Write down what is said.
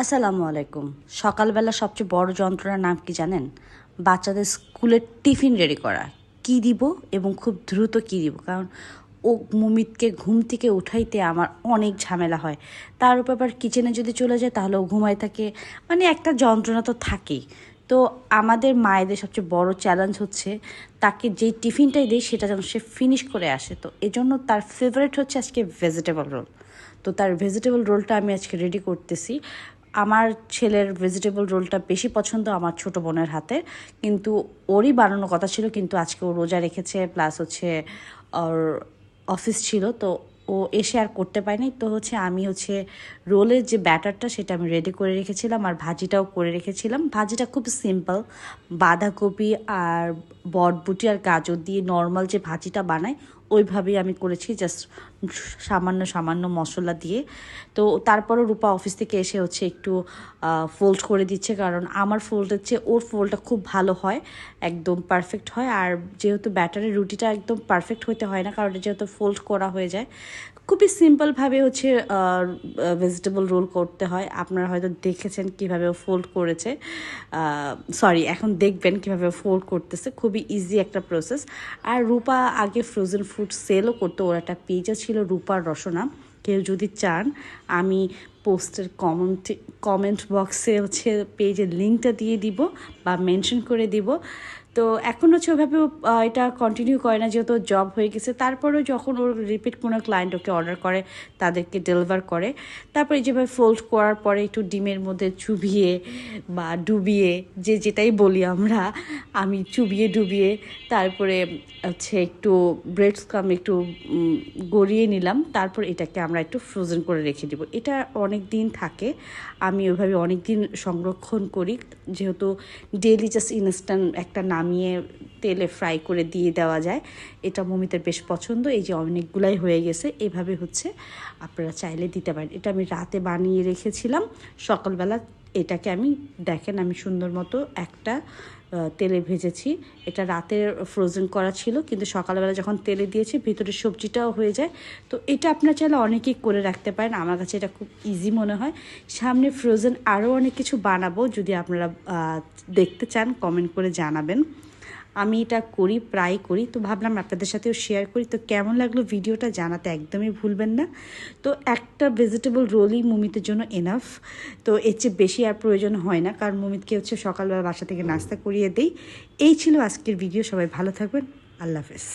আসসালামু আলাইকুম। সকালবেলা সবচেয়ে বড় যন্ত্রণার নাম কি জানেন? বাচ্চাদের স্কুলের টিফিন রেডি করা। কি দিব এবং খুব দ্রুত কি দিব? কারণ ও মুমিতকে ঘুম থেকে উঠাইতে আমার অনেক ঝামেলা হয়। তার উপর আবার কিচেনে যদি চলে যায়, তাহলে ও ঘুমায় থাকে। মানে একটা যন্ত্রণা তো থাকেই। তো আমাদের মায়েদের সবচেয়ে বড় চ্যালেঞ্জ হচ্ছে তাকে যেই টিফিনটাই দেয় সেটা যেন সে ফিনিশ করে আসে। তো এজন্য তার ফেভারিট হচ্ছে আজকে ভেজিটেবল রোল তো তার ভেজিটেবল রোলটা আমি আজকে রেডি করতেছি। আমার ছেলের ভেজিটেবল রোলটা বেশি পছন্দ আমার ছোট বোনের হাতে। কিন্তু ওরই বানানোর কথা ছিল, কিন্তু আজকে ও রোজা রেখেছে প্লাস হচ্ছে ওর অফিস ছিল, তো ও এসে আর করতে পারেনি। তো হচ্ছে আমি হচ্ছে রোলের যে ব্যাটারটা, সেটা আমি রেডি করে রেখেছিলাম আর ভাজিটাও করে রেখেছিলাম। ভাজিটা খুব সিম্পল বাঁধাকপি আর বটবুটি আর গাজর দিয়ে নর্মাল যে ভাজিটা বানাই ওইভাবেই আমি করেছি জাস্ট সামান্য সামান্য মশলা দিয়ে। তো তারপরও রূপা অফিস থেকে এসে হচ্ছে একটু ফোল্ড করে দিচ্ছে, কারণ আমার ফোল্ডের চেয়ে ওর ফোল্ডটা খুব ভালো হয়, একদম পারফেক্ট হয়। আর যেহেতু ব্যাটারের রুটিটা একদম পারফেক্ট হতে হয় না, কারণ যেহেতু ফোল্ড করা হয়ে যায় খুবই সিম্পলভাবে হচ্ছে ভেজিটেবল রোল করতে হয়। আপনারা হয়তো দেখেছেন কীভাবে ফোল্ড করেছে। সরি এখন দেখবেন কীভাবে ফোল্ড করতেছে। খুবই ইজি একটা প্রসেস আর রূপা আগে ফ্রোজেন ফুড সেলও করতো। ওর একটা পেজও ছিল রূপার রসনা। কেউ যদি চান, আমি পোস্টের কমেন্ট কমেন্ট বক্সে হচ্ছে পেজের লিঙ্কটা দিয়ে দিব বা মেনশন করে দিব। তো এখন হচ্ছে ওভাবে এটা কন্টিনিউ করে না, যেহেতু জব হয়ে গেছে। তারপরেও যখন ওর রিপিট কোনো ক্লায়েন্ট ওকে অর্ডার করে, তাদেরকে ডেলিভার করে। তারপরে যেভাবে ফোল্ড করার পরে একটু ডিমের মধ্যে চুবিয়ে বা ডুবিয়ে, যে যেটাই বলি আমরা, আমি চুবিয়ে ডুবিয়ে, তারপরে হচ্ছে একটু ব্রেড স্কাম একটু গড়িয়ে নিলাম। তারপর এটাকে আমরা একটু ফ্রোজেন করে রেখে দিব। এটা অনেক দিন থাকে। আমি ওইভাবে অনেক দিন সংরক্ষণ করি। যেহেতু ডেলি জাস্ট ইনস্ট্যান্ট একটা নামিয়ে তেলে ফ্রাই করে দিয়ে দেওয়া যায়। এটা মমিতার বেশ পছন্দ, এই যে অনেকগুলাই হয়ে গেছে। এভাবে হচ্ছে আপনারা চাইলে দিতে পারেন। এটা আমি রাতে বানিয়ে রেখেছিলাম। সকালবেলা এটাকে আমি, দেখেন আমি সুন্দর মতো একটা তেলে ভেজেছি। এটা রাতে ফ্রোজেন করা ছিল, কিন্তু সকালবেলা যখন তেলে দিয়েছি, ভিতরে সবজিটাও হয়ে যায়। তো এটা আপনার চাইলে অনেকেই করে রাখতে পারেন। আমার কাছে এটা খুব ইজি মনে হয়। সামনে ফ্রোজেন আরও অনেক কিছু বানাবো, যদি আপনারা দেখতে চান কমেন্ট করে জানাবেন। আমি এটা করি প্রায় করি। তো ভাবলাম আপনাদের সাথেও শেয়ার করি। তো কেমন লাগল ভিডিওটা জানাতে একদমই ভুলবেন না। তো একটা ভেজিটেবল রোলই মুমিতের জন্য এনাফ তো এর চেয়ে বেশি আর প্রয়োজন হয় না। কারণ মুমিতকে হচ্ছে সকালবেলা বাসা থেকে নাস্তা করিয়ে দেই। এই ছিল আজকের ভিডিও। সবাই ভালো থাকবেন। আল্লাহ হাফেজ।